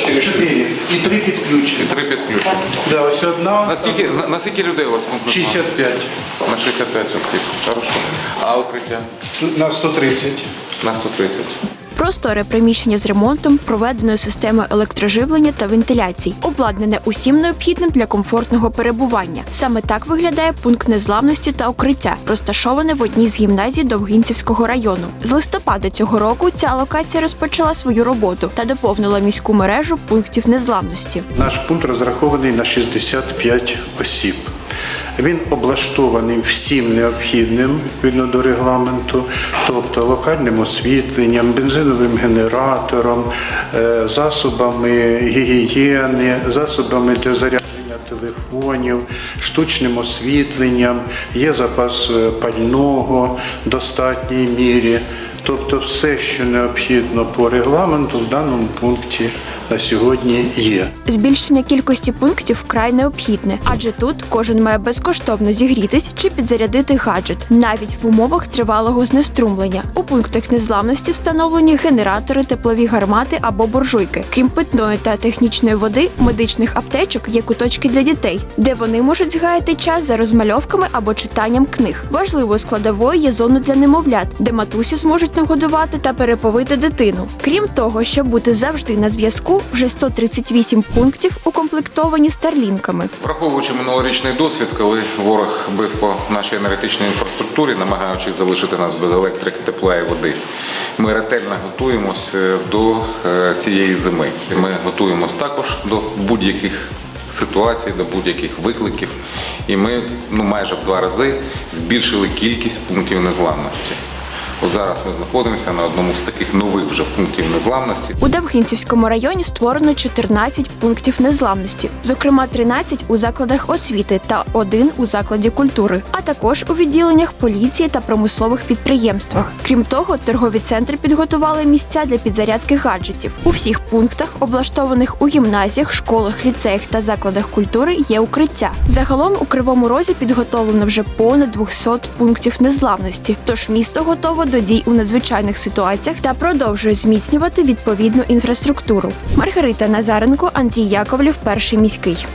Чотири штуки. Чотири. І три І підключені. три підключені. Да, ось одна. Наскільки, на, на скільки людей у вас пункт 65. На 65 осіб. Хорошо. А укриття? На 130. На 130. Просторе приміщення з ремонтом, проведеною системою електроживлення та вентиляції, обладнане усім необхідним для комфортного перебування. Саме так виглядає пункт незламності та укриття, розташоване в одній з гімназій Довгинцівського району. З листопада цього року ця локація розпочала свою роботу та доповнила міську мережу пунктів незламності. Наш пункт розрахований на 65 осіб. Він облаштований всім необхідним відповідно до регламенту, тобто локальним освітленням, бензиновим генератором, е, засобами гігієни, засобами для зарядження телефонів, штучним освітленням, є запас е, пального в достатній мірі. Тобто все, що необхідно по регламенту, в даному пункті на сьогодні є. Збільшення кількості пунктів вкрай необхідне, адже тут кожен має безкоштовно зігрітись чи підзарядити гаджет, навіть в умовах тривалого знеструмлення. У пунктах незламності встановлені генератори, теплові гармати або буржуйки. Крім питної та технічної води, медичних аптечок є куточки для дітей, де вони можуть згаяти час за розмальовками або читанням книг. Важливою складовою є зона для немовлят, де матусі зможуть нагодувати та переповити дитину. Крім того, щоб бути завжди на зв'язку, вже 138 пунктів укомплектовані старлінками. Враховуючи минулорічний досвід, коли ворог бив по нашій енергетичній інфраструктурі, намагаючись залишити нас без електрики, тепла і води, ми ретельно готуємося до е, цієї зими. Ми готуємось також до будь-яких ситуацій, до будь-яких викликів. І ми ну, майже в два рази збільшили кількість пунктів незламності. От зараз ми знаходимося на одному з таких нових вже пунктів незламності. У Давгинцівському районі створено 14 пунктів незламності, зокрема 13 у закладах освіти та один у закладі культури, а також у відділеннях поліції та промислових підприємствах. Крім того, торгові центри підготували місця для підзарядки гаджетів. У всіх пунктах, облаштованих у гімназіях, школах, ліцеях та закладах культури, є укриття. Загалом у Кривому Розі підготовлено вже понад 200 пунктів незламності. Тож місто готово до дій у надзвичайних ситуаціях та продовжує зміцнювати відповідну інфраструктуру. Маргарита Назаренко, Андрій Яковлів, перший міський.